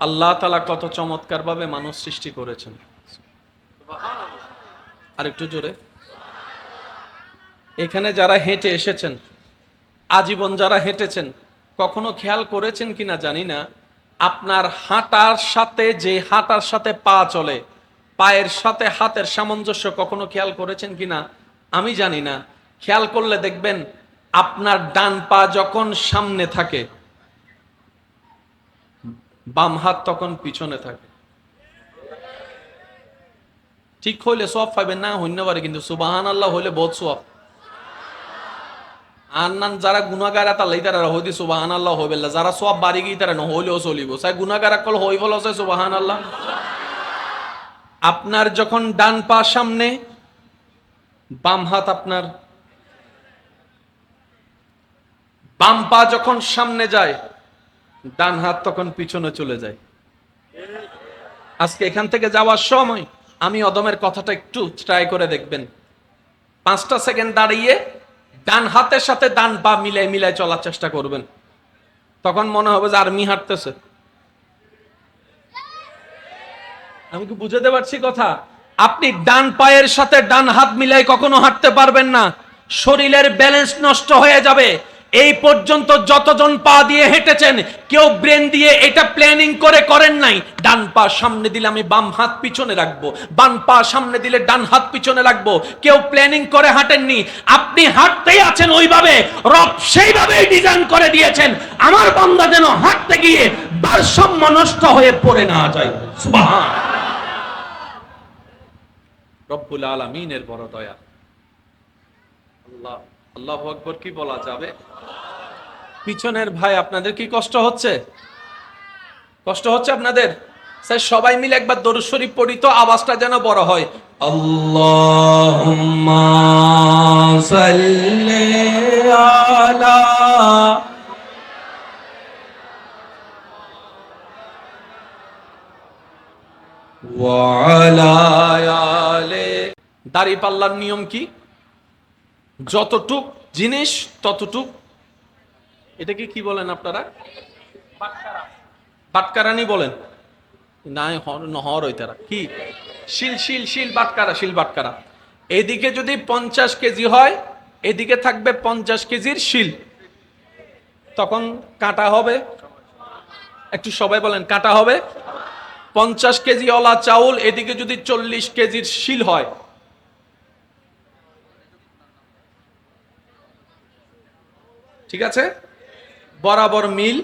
আল্লাহ তালা কত চমৎকার ভাবে মানুষ সৃষ্টি করেছেন। আর একটু জোরে। এখানে যারা হেঁটে এসেছেন, আজীবন যারা হেঁটেছেন, কখনো খেয়াল করেছেন কিনা জানি না, আপনার হাঁটার সাথে যে হাঁটার সাথে পা চলে, পায়ের সাথে হাতের সামঞ্জস্য কখনো খেয়াল করেছেন কিনা আমি জানি না। খেয়াল করলে দেখবেন, আপনার ডান পা যখন সামনে থাকে বাম হাত তখন পিছনে থাকে। ঠিক হইলে সব পাইবেন না হইন্য পারে কিন্তু সুবাহান আল্লাহ হইলে বহুত সব আর নান যারা গুণাগার তালাই তারা হইতে সুবাহান আল্লাহ হইবে। যারা সব বাড়ি গিয়ে তারা নহইলেও চলিব। সাই গুণাগার কল হই বলো সে সুবাহান আল্লাহ আপনার যখন ডান পা সামনে, বাম হাত আপনার। বাম পা যখন সামনে যায় ডান হাত তখন পিছনে চলে যায়। আজকে এখান থেকে যাওয়ার সময় আমি অদমের কথাটা একটু ট্রাই করে দেখবেন। পাঁচটা সেকেন্ড দাঁড়িয়ে ডান হাতের সাথে ডান পা মিলাই মিলাই চলার চেষ্টা করবেন। তখন মনে হবে যে আর্মি হাঁটতেছে। আমি কি বুঝাতে পারছি কথা? আপনি ডান পায়ের সাথে ডান হাত মিলাই কখনো হাঁটতে পারবেন না। শরীরের ব্যালেন্স নষ্ট হয়ে যাবে। এই পর্যন্ত যতজন পা দিয়ে হেঁটেছেন, কেউ ব্রেন দিয়ে এটা প্ল্যানিং করে করেন নাই। ডান পা সামনে দিলে আমি বাম হাত পিছনে রাখব, বাম পা সামনে দিলে ডান হাত পিছনে রাখব। কেউ প্ল্যানিং করে হাঁটেননি, আপনি হাঁটতেই আছেন ওইভাবে, রব সেইভাবেই ডিজাইন করে দিয়েছেন। আমার বান্দা যেন হাঁটতে গিয়ে ভারসাম্য নষ্ট হয়ে পড়ে না যায়। রব্বুল আলমিনের বড় দয়া। আল্লাহ। আল্লাহ আকবর কি বলা যাবে? পিছনের ভাই আপনাদের কি কষ্ট হচ্ছে? কষ্ট হচ্ছে আপনাদের? স্যার সবাই মিলে একবার দরুদ শরীফ পড়ি তো আওয়াজটা যেন বড় হয়। আল্লাহুম্মা সাল্লি আলা ওয়ালা আলে দাড়ি পাল্লার নিয়ম কি? যতটুক জিনিস ততটুক এটাকে কি বলেন আপনারা? বাটকারানি বলেন। নাই নহর ওই তারা কি? শিল শিল শিল বাটকারা শিল বাটকারা এদিকে যদি পঞ্চাশ কেজি হয় এদিকে থাকবে পঞ্চাশ কেজির শিল। তখন কাটা হবে। একটু সবাই বলেন কাটা হবে। পঞ্চাশ কেজি অলা চাউল এদিকে যদি চল্লিশ কেজির শিল হয় ঠিক আছে? বরাবর মিল।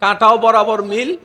কাঁটাও বরাবর মিল।